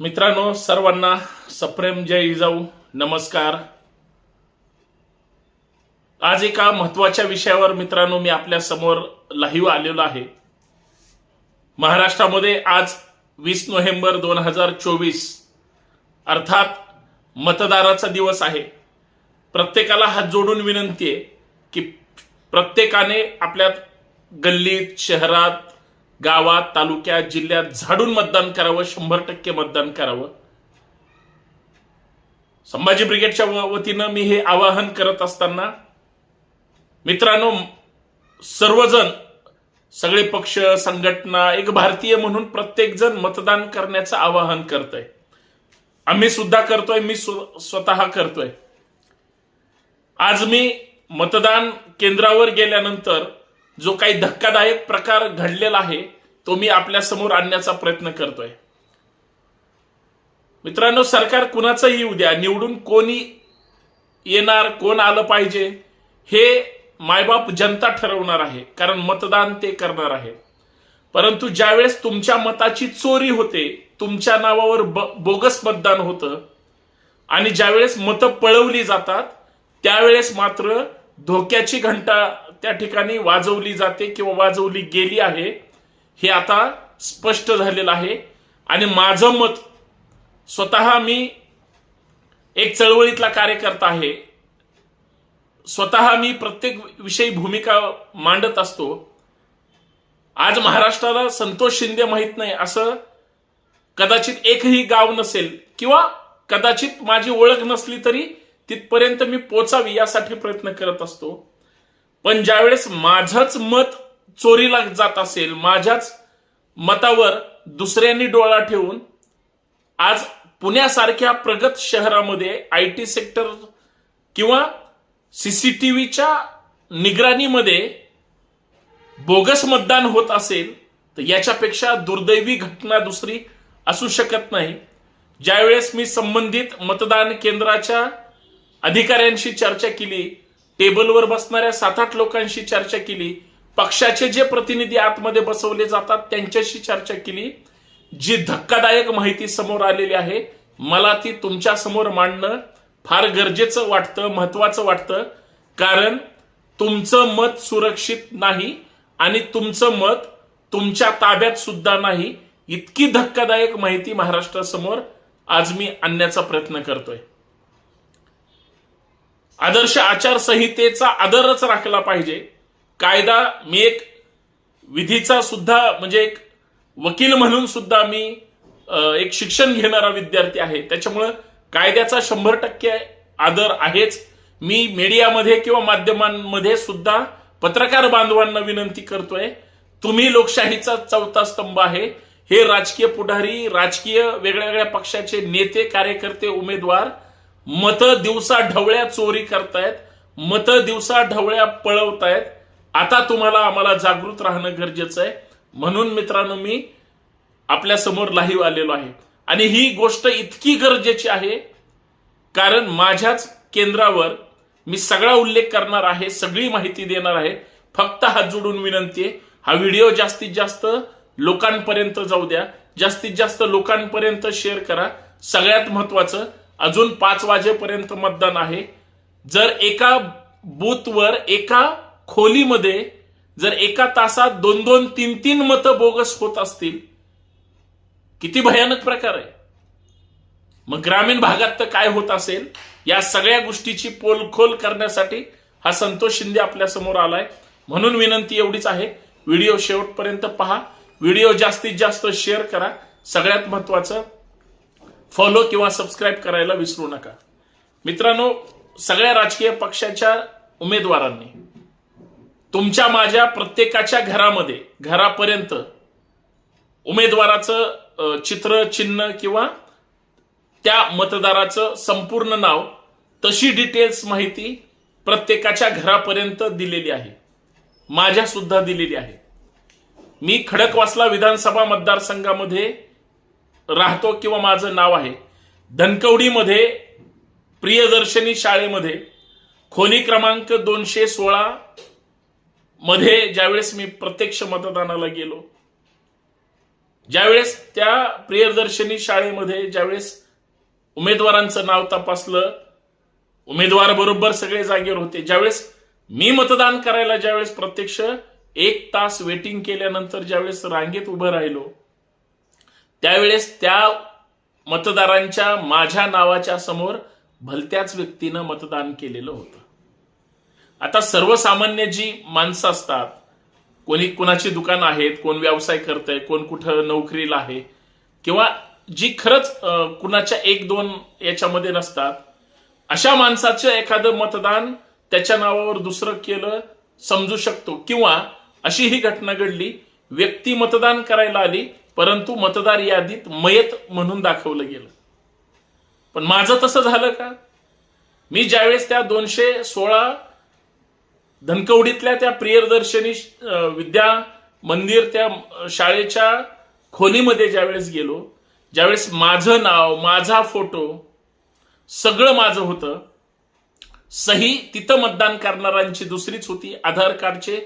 मित्रांनो सर्वांना सप्रेम जय जाऊ नमस्कार. आज एका महत्त्वाच्या विषयावर मित्रांनो मी आपल्यासमोर लाईव्ह आलेलो आहे. महाराष्ट्रामध्ये आज वीस नोव्हेंबर दोन हजार चोवीस अर्थात मतदाराचा दिवस आहे. प्रत्येकाला हात जोडून विनंती आहे की प्रत्येकाने आपल्या गल्लीत शहरात गावात तालुक्यात जिल्ह्यात झाडून मतदान करावं शंभर टक्के मतदान करावं. संभाजी ब्रिगेडच्या वतीनं मी हे आवाहन करत असताना मित्रांनो सर्वजण सगळे पक्ष संघटना एक भारतीय म्हणून प्रत्येक जण मतदान करण्याचं आवाहन करतोय. आम्ही सुद्धा करतोय मी स्वतः करतोय. आज मी मतदान केंद्रावर गेल्यानंतर जो काही धक्कादायक प्रकार घडलेला आहे तो मी आपल्यासमोर आणण्याचा प्रयत्न करतोय. मित्रांनो सरकार कुणाचंही येऊ द्या. निवडून कोणी येणार कोण आलं पाहिजे हे मायबाप जनता ठरवणार आहे. कारण मतदान ते करणार आहे. परंतु ज्यावेळेस तुमच्या मताची चोरी होते तुमच्या नावावर बोगस मतदान होतं आणि ज्यावेळेस मतं पळवली जातात त्यावेळेस मात्र धोक्याची घंटा त्या ठिकाणी वाजवली जाते किंवा वाजवली गेली आहे. हे आता स्पष्ट झालेलं आहे. आणि माझं मत स्वतः मी एक चळवळीतला कार्यकर्ता आहे. स्वतः मी प्रत्येक विषयी भूमिका मांडत असतो. आज महाराष्ट्राला संतोष शिंदे माहीत नाही असं कदाचित एकही गाव नसेल किंवा कदाचित माझी ओळख नसली तरी तिथपर्यंत मी पोचावी यासाठी प्रयत्न करत असतो. पण ज्यावेळेस माझंच मत चोरीला जात असेल माझ्याच मतावर दुसऱ्यांनी डोळा ठेवून आज पुण्यासारख्या प्रगत शहरामध्ये आय टी सेक्टर किंवा सीसीटीव्हीच्या निगराणीमध्ये बोगस मतदान होत असेल तर याच्यापेक्षा दुर्दैवी घटना दुसरी असू शकत नाही. ज्यावेळेस मी संबंधित मतदान केंद्राच्या अधिकाऱ्यांशी चर्चा केली टेबलवर बसणाऱ्या सात आठ लोकांशी चर्चा केली पक्षाचे जे प्रतिनिधी आतमध्ये बसवले जातात त्यांच्याशी चर्चा केली. जी धक्कादायक माहिती समोर आलेली आहे मला ती तुमच्यासमोर मांडणं फार गरजेचं वाटतं महत्वाचं वाटतं. कारण तुमचं मत सुरक्षित नाही आणि तुमचं मत तुमच्या ताब्यात सुद्धा नाही. इतकी धक्कादायक माहिती महाराष्ट्रासमोर आज मी आणण्याचा प्रयत्न करतोय. आदर्श आचारसंहितेचा आदरच राखला पाहिजे. कायदा मी एक विधीचा सुद्धा म्हणजे एक वकील म्हणून सुद्धा मी एक शिक्षण घेणारा विद्यार्थी आहे. त्याच्यामुळं कायद्याचा शंभर टक्के आदर आहेच. मी मीडियामध्ये किंवा माध्यमांमध्ये सुद्धा पत्रकार बांधवांना विनंती करतोय तुम्ही लोकशाहीचा चौथा स्तंभ आहे. हे राजकीय पुढारी राजकीय वेगळ्या वेगळ्या पक्षाचे नेते कार्यकर्ते उमेदवार मत दिवसा ढवळ्या चोरी करतायत मत दिवसा ढवळ्या पळवतायत. आता तुम्हाला आम्हाला जागृत राहणं गरजेचं आहे. म्हणून मित्रांनो मी आपल्यासमोर लाईव्ह आलेलो आहे. आणि ही गोष्ट इतकी गरजेची आहे कारण माझ्याच केंद्रावर मी सगळा उल्लेख करणार आहे सगळी माहिती देणार आहे. फक्त हात जोडून विनंती आहे हा व्हिडिओ जास्तीत जास्त लोकांपर्यंत जाऊ द्या. जास्तीत जास्त लोकांपर्यंत शेअर करा. सगळ्यात महत्वाचं अजून पाच वाजेपर्यंत मतदान आहे. जर एका बूथवर एका खोलीमध्ये जर एका तासात दोन दोन तीन तीन मतं बोगस होत असतील किती भयानक प्रकार आहे. मग ग्रामीण भागात तर काय होत असेल या सगळ्या गोष्टीची पोलखोल करण्यासाठी हा संतोष शिंदे आपल्यासमोर आलाय. म्हणून विनंती एवढीच आहे. व्हिडिओ शेवटपर्यंत पहा. व्हिडिओ जास्तीत जास्त शेअर करा. सगळ्यात महत्वाचं फॉलो किंवा सबस्क्राईब करायला विसरू नका. मित्रांनो सगळ्या राजकीय पक्षाच्या उमेदवारांनी तुमच्या माझ्या प्रत्येकाच्या घरामध्ये घरापर्यंत उमेदवाराचं चित्र चिन्ह किंवा त्या मतदाराचं संपूर्ण नाव तशी डिटेल्स माहिती प्रत्येकाच्या घरापर्यंत दिलेली आहे. माझ्या सुद्धा दिलेली आहे. मी खडकवासला विधानसभा मतदारसंघामध्ये राहतो किंवा माझं नाव आहे. धनकवडीमध्ये प्रियदर्शनी शाळेमध्ये खोली क्रमांक दोनशे सोळा मध्ये ज्यावेळेस मी प्रत्यक्ष मतदानाला गेलो ज्यावेळेस त्या प्रियदर्शनी शाळेमध्ये ज्यावेळेस उमेदवारांचं नाव तपासलं उमेदवार बरोबर सगळे जागेवर होते ज्यावेळेस मी मतदान करायला ज्यावेळेस प्रत्यक्ष एक तास वेटिंग केल्यानंतर ज्यावेळेस रांगेत उभं राहिलो त्यावेळेस त्या मतदारांच्या माझ्या नावाच्या समोर भलत्याच व्यक्तीनं मतदान केलेलं होतं. आता सर्वसामान्य जी माणसं असतात कोणी कुणाची दुकान आहेत कोण व्यवसाय करतंय कोण कुठं नोकरीला आहे किंवा जी खरंच कुणाच्या एक दोन याच्यामध्ये नसतात अशा माणसाचं एखादं मतदान त्याच्या नावावर दुसरं केलं समजू शकतो. किंवा अशी ही घटना घडली व्यक्ती मतदान करायला आली परंतु मतदार यादीत मयत म्हणून दाखवलं गेलं. पण माझं तसं झालं का? मी ज्यावेळेस त्या दोनशे सोळा धनकवडीतल्या त्या प्रियदर्शनी विद्या मंदिर त्या शाळेच्या खोलीमध्ये ज्यावेळेस गेलो ज्यावेळेस माझं नाव माझा फोटो सगळं माझं होतं. सही तिथं मतदान करणाऱ्यांची दुसरीच होती. आधार कार्डचे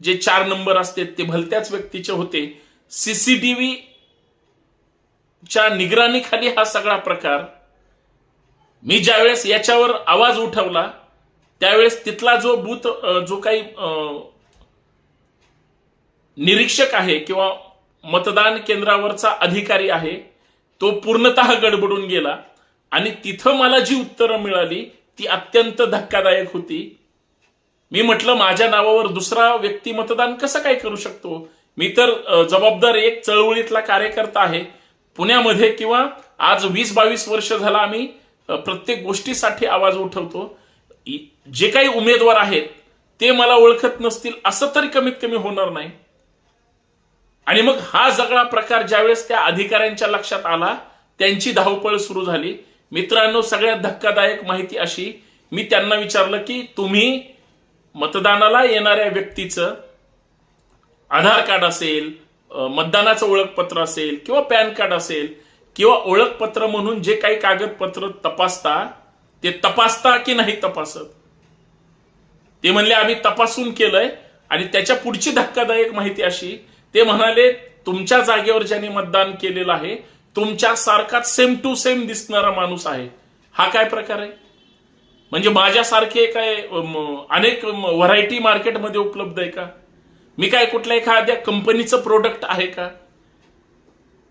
जे चार नंबर असतात ते भलत्याच व्यक्तीचे होते. सीसीटीव्ही च्या निगराणीखाली हा सगळा प्रकार. मी ज्यावेळेस याच्यावर आवाज उठवला त्यावेळेस तिथला जो बूथ जो काही निरीक्षक आहे किंवा मतदान केंद्रावरचा अधिकारी आहे तो पूर्णतः गडबडून गेला आणि तिथं मला जी उत्तरं मिळाली ती अत्यंत धक्कादायक होती. मी म्हटलं माझ्या नावावर दुसरा व्यक्ती मतदान कसं काय करू शकतो? मी तर जबाबदार एक चळवळीतला कार्यकर्ता आहे. पुण्यामध्ये किंवा आज वीस बावीस वर्ष झाला आम्ही प्रत्येक गोष्टीसाठी आवाज उठवतो. जे काही उमेदवार आहेत ते मला ओळखत नसतील असं तरी कमीत कमी होणार नाही. आणि मग हा सगळा प्रकार ज्यावेळेस त्या अधिकाऱ्यांच्या लक्षात आला त्यांची धावपळ सुरू झाली. मित्रांनो सगळ्यात धक्कादायक माहिती अशी मी त्यांना विचारलं की तुम्ही मतदानाला येणाऱ्या व्यक्तीचं आधार कार्ड असेल मतदानाचं ओळखपत्र असेल किंवा पॅन कार्ड असेल किंवा ओळखपत्र म्हणून जे काही कागदपत्र तपासता ते तपासता की नाही तपासत? ते म्हणले आम्ही तपासून केलंय आणि त्याच्या पुढची धक्कादायक माहिती अशी ते म्हणाले तुमच्या जागेवर ज्यांनी मतदान केलेलं आहे तुमच्या सारखाच सेम टू सेम दिसणारा माणूस आहे. हा काय प्रकार आहे? म्हणजे माझ्यासारखे काय अनेक व्हरायटी मार्केटमध्ये उपलब्ध आहे का? मी काय कुठल्या एखाद्या कंपनीचं प्रोडक्ट आहे का?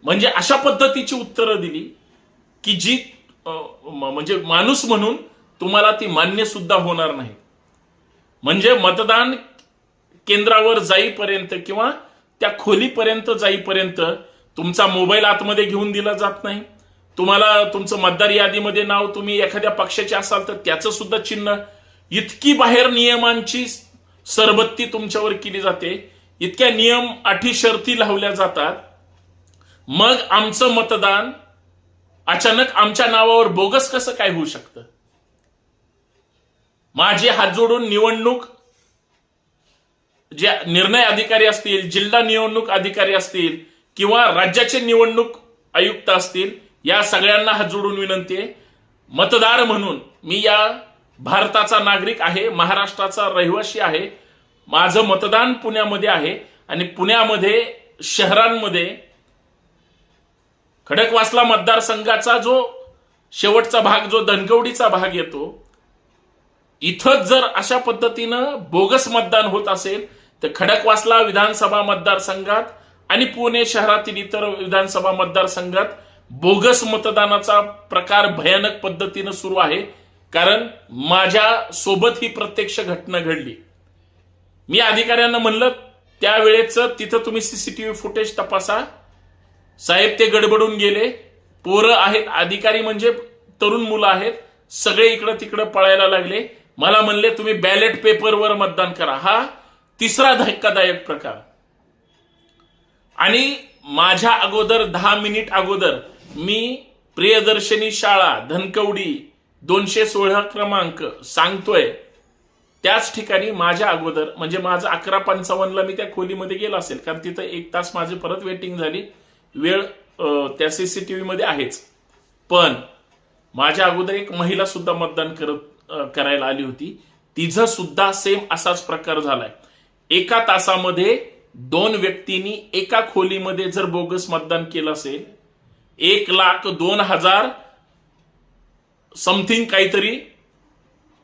म्हणजे अशा पद्धतीची उत्तरं दिली की जी म्हणजे माणूस म्हणून तुम्हाला ती मान्य सुद्धा होणार नाही. म्हणजे मतदान केंद्रावर जाईपर्यंत किंवा त्या खोलीपर्यंत जाईपर्यंत तुमचा मोबाईल आतमध्ये घेऊन दिला जात नाही. तुम्हाला तुमचं मतदार यादीमध्ये नाव तुम्ही एखाद्या पक्षाचे असाल तर त्याचं सुद्धा चिन्ह. इतकी बाहेर नियमांची सरबत्ती तुमच्यावर केली जाते. इतक्या नियम अटी शर्ती लावल्या जातात. मग आमचं मतदान अचानक आमच्या नावावर बोगस कसं काय होऊ शकतं? माझे हात जोडून निवडणूक जे निर्णय अधिकारी असतील जिल्हा निवडणूक अधिकारी असतील किंवा राज्याचे निवडणूक आयुक्त असतील या सगळ्यांना हात जोडून विनंती आहे. मतदार म्हणून मी या भारताचा नागरिक आहे महाराष्ट्राचा रहिवासी आहे. माझं मतदान पुण्यामध्ये आहे आणि पुण्यामध्ये शहरांमध्ये खडकवासला मतदारसंघाचा जो शेवटचा भाग जो दणकवडीचा भाग येतो इथं जर अशा पद्धतीनं बोगस मतदान होत असेल तर खडकवासला विधानसभा मतदारसंघात आणि पुणे शहरातील इतर विधानसभा मतदारसंघात बोगस मतदानाचा प्रकार भयानक पद्धतीनं सुरू आहे. कारण माझ्या सोबत ही प्रत्यक्ष घटना घडली. मी अधिकाऱ्यांना म्हणलं त्यावेळेचं तिथं तुम्ही सीसीटीव्ही फुटेज तपासा. साहेब ते गडबडून गेले. पोरं आहेत अधिकारी म्हणजे तरुण मुलं आहेत. सगळे इकडं तिकडं पळायला लागले. मला म्हणले तुम्ही बॅलेट पेपरवर मतदान करा. हा तिसरा धक्कादायक प्रकार. आणि माझ्या अगोदर दहा मिनिट अगोदर मी प्रियदर्शनी शाळा धनकवडी दोनशे सोळा क्रमांक सांगतोय. त्याच ठिकाणी माझ्या अगोदर म्हणजे माझं अकरा पंचावन्नला मी त्या खोलीमध्ये गेलो असेल कारण तिथं एक तास माझी परत वेटिंग झाली. वेळ त्या सी सी टी व्हीमध्ये आहेच. पण माझ्या अगोदर एक महिला सुद्धा मतदान करत करायला आली होती. तिचं सुद्धा सेम असाच प्रकार झालाय. एका तासामध्ये दोन व्यक्तींनी एका खोलीमध्ये जर बोगस मतदान केलं असेल एक लाख दोन हजार समथिंग काहीतरी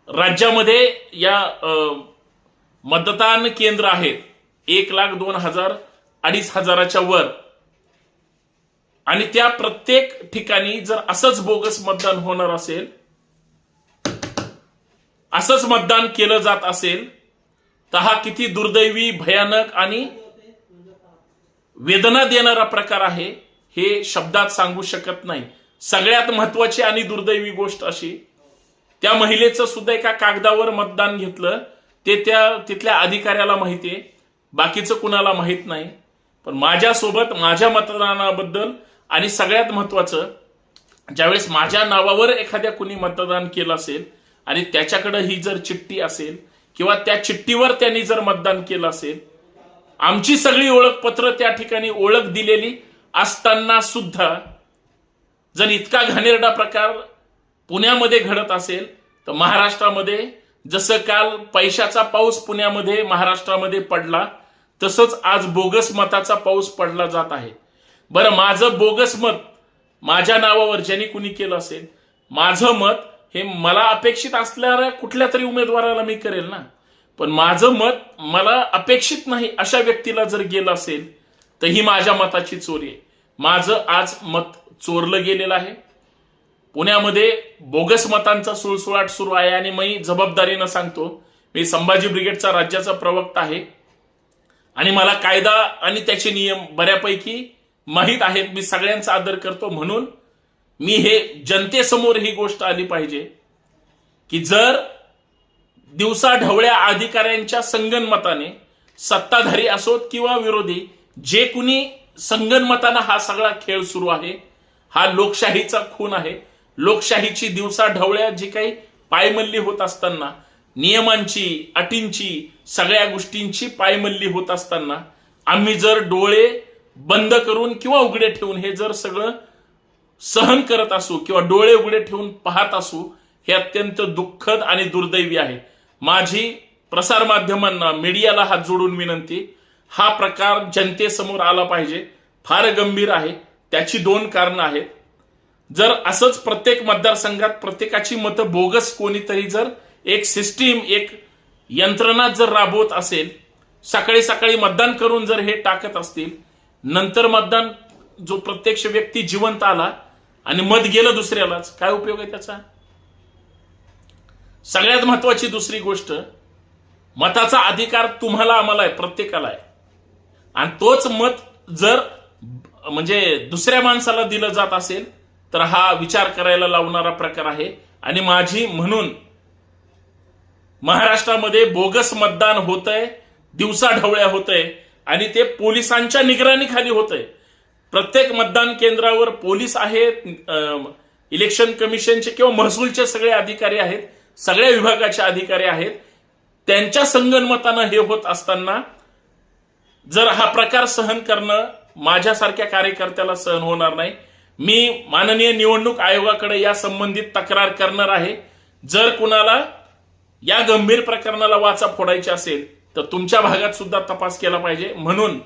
राज्यामध्ये या मतदान केंद्र आहेत. एक लाख दोन हजार अडीच हजाराच्या वर. आणि त्या प्रत्येक ठिकाणी जर असंच बोगस मतदान होणार असेल असंच मतदान केलं जात असेल तर हा किती दुर्दैवी भयानक आणि वेदना देणारा प्रकार आहे हे शब्दात सांगू शकत नाही. सगळ्यात महत्वाची आणि दुर्दैवी गोष्ट अशी त्या महिलेचं सुद्धा एका कागदावर मतदान घेतलं ते त्या तिथल्या अधिकाऱ्याला माहितीये बाकीचं कुणाला माहीत नाही. पण माझ्यासोबत माझ्या मतदानाबद्दल आणि सगळ्यात महत्वाचं ज्यावेळेस माझ्या नावावर एखाद्या कुणी मतदान केलं असेल आणि त्याच्याकडे ही जर चिठ्ठी असेल किंवा त्या चिठ्ठीवर त्यांनी जर मतदान केलं असेल आमची सगळी ओळखपत्र त्या ठिकाणी ओळख दिलेली असताना सुद्धा जर इतका घाणेरडा प्रकार पुण्यामध्ये घडत असेल तर महाराष्ट्रामध्ये जसं काल पैशाचा पाऊस पुण्यामध्ये महाराष्ट्रामध्ये पडला तसंच आज बोगस मताचा पाऊस पडला जात आहे. बरं माझं बोगस मत माझ्या नावावर ज्यांनी कुणी केलं असेल? माझं मत हे मला अपेक्षित असणाऱ्या कुठल्या तरी उमेदवाराला मी करेल ना? पण माझं मत मला अपेक्षित नाही अशा व्यक्तीला जर गेलं असेल तर ही माझ्या मताची चोरी आहे. माझं आज मत चोरलं गेलेलं आहे. पुण्यामध्ये बोगस मतांचा सुळसुळाट सुरू आहे आणि मी जबाबदारीनं सांगतो मी संभाजी ब्रिगेडचा राज्याचा प्रवक्ता आहे. आणि मला कायदा आणि त्याचे नियम बऱ्यापैकी माहीत आहेत मी सगळ्यांचा आदर करतो म्हणून मी हे जनतेसमोर ही गोष्ट आली पाहिजे की जर दिवसा ढवळ्या अधिकाऱ्यांच्या संगनमताने सत्ताधारी असोत किंवा विरोधी जे कुणी संगनमतानं हा सगळा खेळ सुरू आहे हा लोकशाहीचा खून आहे. लोकशाहीची दिवसा ढवळ्या जी काही पायमल्ली होत असताना नियमांची अटींची सगळ्या गोष्टींची पायमल्ली होत असताना आम्ही जर डोळे बंद करून किंवा उघडे ठेवून हे जर सगळं सहन करत असू किंवा डोळे उघडे ठेवून पाहत असू हे अत्यंत दुःखद आणि दुर्दैवी आहे. माझी प्रसार माध्यमांना मीडियाला हात जोडून विनंती हा प्रकार जनतेसमोर आला पाहिजे. फार गंभीर आहे. त्याची दोन कारणं आहेत. जर असंच प्रत्येक मतदारसंघात प्रत्येकाची मतं बोगस कोणीतरी जर एक सिस्टीम एक यंत्रणा जर राबवत असेल सकाळी सकाळी मतदान करून जर हे टाकत असतील नंतर मतदान जो प्रत्यक्ष व्यक्ती जिवंत आला आणि मत गेलं दुसऱ्यालाच काय उपयोग आहे त्याचा? सगळ्यात महत्वाची दुसरी गोष्ट मताचा अधिकार तुम्हाला आम्हाला आहे प्रत्येकाला आहे. आणि तोच मत जर म्हणजे दुसऱ्या माणसाला दिलं जात असेल तर हा विचार करायला लावणारा प्रकार आहे. आणि माझी म्हणून महाराष्ट्रामध्ये बोगस मतदान होतंय दिवसा ढवळ्या होतंय आणि ते पोलिसांच्या निगराणीखाली होतंय. प्रत्येक मतदान केंद्रावर पोलीस आहेत इलेक्शन कमिशनचे किंवा महसूलचे सगळे अधिकारी आहेत सगळ्या विभागाचे अधिकारी आहेत. त्यांच्या संगनमतानं हे होत असताना जर हा प्रकार सहन करणं माझ्यासारख्या कार्यकर्त्याला सहन होणार नाही मी माननीय निवडणूक आयोगाकडे या संबंधित तक्रार करणार आहे. जर कुणाला या गंभीर प्रकरणाला वाचा फोडायची असेल तर तुमच्या भागात सुद्धा तपास केला पाहिजे. म्हणून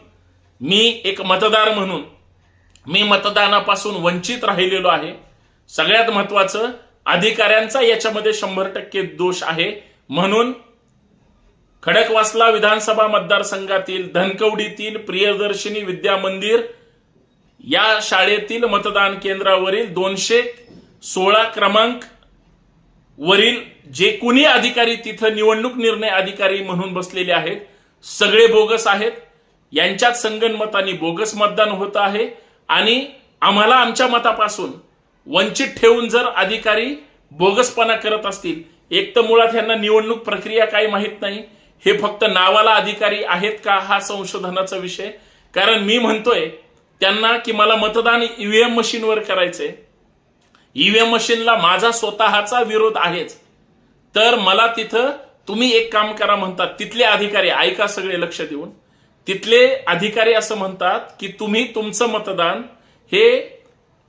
मी एक मतदार म्हणून मी मतदानापासून वंचित राहिलेलो आहे. सगळ्यात महत्वाचं अधिकाऱ्यांचा याच्यामध्ये शंभर टक्के दोष आहे. म्हणून खडकवासला विधानसभा मतदारसंघातील धनकवडीतील प्रियदर्शिनी विद्या मंदिर या शाळेतील मतदान केंद्रावरील दोनशे सोळा क्रमांक वरील जे कुणी अधिकारी तिथं निवडणूक निर्णय अधिकारी म्हणून बसलेले आहेत सगळे बोगस आहेत. यांच्यात संगणमताने बोगस मतदान होत आहे आणि आम्हाला आमच्या मतापासून वंचित ठेवून जर अधिकारी बोगसपणा करत असतील एक तर मुळात यांना निवडणूक प्रक्रिया काही माहीत नाही. हे फक्त नावाला अधिकारी आहेत का हा संशोधनाचा विषय. कारण मी म्हणतोय त्यांना की मला मतदान ईव्हीएम मशीनवर करायचंय. ईव्हीएम मशीनला माझा स्वतःचा विरोध आहेच. तर मला तिथं तुम्ही एक काम करा म्हणतात. तिथले अधिकारी ऐका सगळे लक्ष देऊन. तिथले अधिकारी असं म्हणतात की तुम्ही तुमचं मतदान हे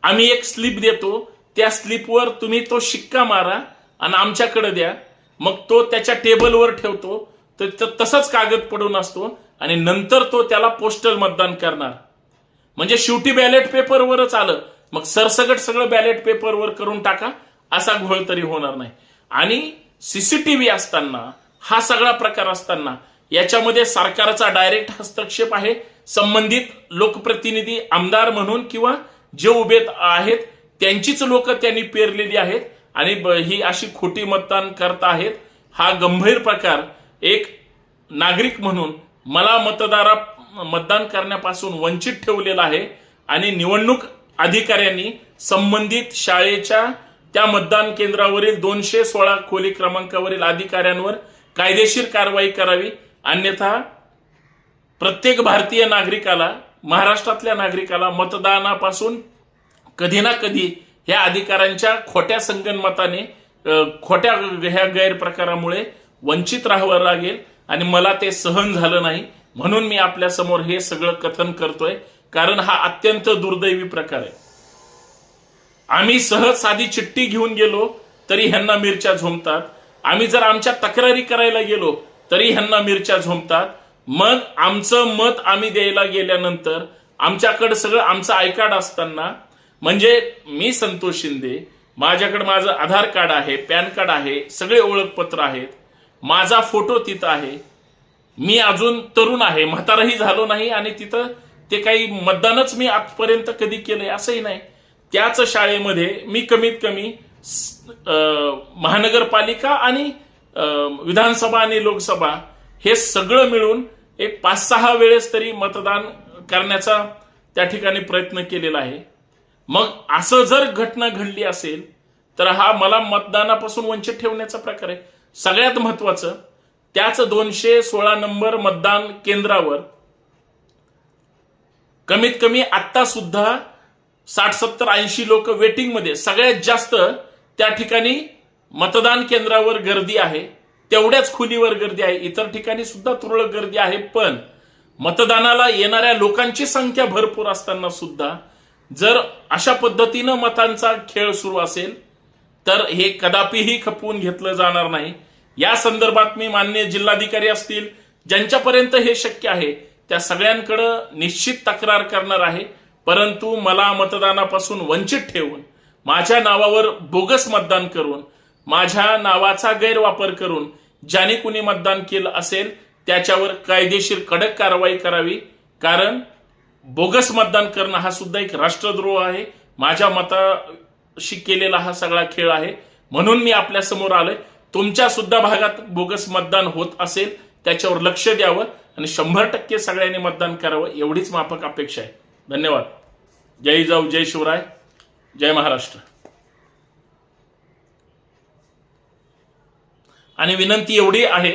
आम्ही एक स्लिप देतो. त्या स्लिपवर तुम्ही तो शिक्का मारा आणि आमच्याकडे द्या. मग तो त्याच्या टेबलवर ठेवतो. तर तसंच कागद पडून असतो आणि नंतर तो त्याला पोस्टल मतदान करणार. म्हणजे शेवटी बॅलेट पेपरवरच आलं. मग सरसगट सगळं बॅलेट पेपरवर करून टाका. असा घोळ तरी होणार नाही. आणि सीसीटीव्ही असताना हा सगळा प्रकार असताना याच्यामध्ये सरकारचा डायरेक्ट हस्तक्षेप आहे. संबंधित लोकप्रतिनिधी आमदार म्हणून किंवा जे उभे आहेत त्यांचीच लोक त्यांनी पेरलेली आहेत आणि ब- ही अशी खोटी मतदान करत आहेत. हा गंभीर प्रकार. एक नागरिक म्हणून मला मतदारा मतदान करण्यापासून वंचित ठेवलेला आहे आणि निवडणूक अधिकाऱ्यांनी संबंधित शाळेच्या त्या मतदान केंद्रावरील दोनशे सोळा खोली क्रमांकावरील अधिकाऱ्यांवर कायदेशीर कारवाई करावी. अन्यथा प्रत्येक भारतीय नागरिकाला महाराष्ट्रातल्या नागरिकाला मतदानापासून कधी ना कधी ह्या अधिकाऱ्यांच्या खोट्या संगणमताने खोट्या ह्या गैरप्रकारामुळे वंचित राहावं लागेल आणि मला ते सहन झालं नाही. म्हणून मी आपल्यासमोर हे सगळं कथन करतोय. कारण हा अत्यंत दुर्दैवी प्रकार आहे. आम्ही सहज साधी चिठ्ठी घेऊन गेलो तरी ह्यांना मिरच्या झोमतात. आम्ही जर आमच्या तक्रारी करायला गेलो तरी ह्यांना मिरच्या झोमतात. मग आमचं मत आम्ही द्यायला गेल्यानंतर आमच्याकडं सगळं आमचं आय कार्ड असताना म्हणजे मी संतोष शिंदे माझ्याकडे माझं आधार कार्ड आहे पॅन कार्ड आहे सगळे ओळखपत्र आहेत माझा फोटो तिथं आहे. मी अजून तरुण आहे म्हाताराही झालो नाही आणि तिथं ते काही मतदानच मी आजपर्यंत कधी केलंय असंही नाही. त्याच शाळेमध्ये मी कमीत कमी अं, महानगरपालिका आणि विधानसभा आणि लोकसभा हे सगळं मिळून एक पाच सहा वेळेस तरी मतदान करण्याचा त्या ठिकाणी प्रयत्न केलेला आहे. मग असं जर घटना घडली असेल तर हा मला मतदानापासून वंचित ठेवण्याचा प्रकार आहे. सगळ्यात महत्वाचं त्याच दोनशे सोळा नंबर मतदान केंद्रावर कमीत कमी आता सुद्धा साठ सत्तर ऐंशी लोक वेटिंगमध्ये सगळ्यात जास्त त्या ठिकाणी मतदान केंद्रावर गर्दी आहे. तेवढ्याच खुलीवर गर्दी आहे. इतर ठिकाणी सुद्धा तुरळक गर्दी आहे पण मतदानाला येणाऱ्या लोकांची संख्या भरपूर असताना सुद्धा जर अशा पद्धतीनं मतांचा खेळ सुरू असेल तर हे कदापिही खपवून घेतलं जाणार नाही. या संदर्भात मी मान्य जिल्हाधिकारी असतील ज्यांच्यापर्यंत हे शक्य आहे त्या सगळ्यांकडं निश्चित तक्रार करणार आहे. परंतु मला मतदानापासून वंचित ठेवून माझ्या नावावर बोगस मतदान करून माझ्या नावाचा गैरवापर करून ज्याने कुणी मतदान केलं असेल त्याच्यावर कायदेशीर कडक कारवाई करावी. कारण बोगस मतदान करणं हा सुद्धा एक राष्ट्रद्रोह आहे. माझ्या मताशी केलेला हा सगळा खेळ आहे. म्हणून मी आपल्यासमोर आलोय. तुमच्या सुद्धा भागात बोगस मतदान होत असेल त्याच्यावर लक्ष द्यावं आणि शंभर टक्के सगळ्यांनी मतदान करावं एवढीच माफक अपेक्षा आहे. धन्यवाद. जय जाऊ जय शिवराय जय महाराष्ट्र. आणि विनंती एवढी आहे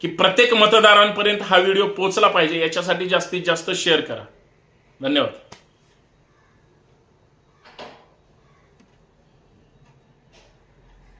की प्रत्येक मतदारांपर्यंत हा व्हिडिओ पोहोचला पाहिजे याच्यासाठी जास्तीत जास्त शेअर करा. धन्यवाद.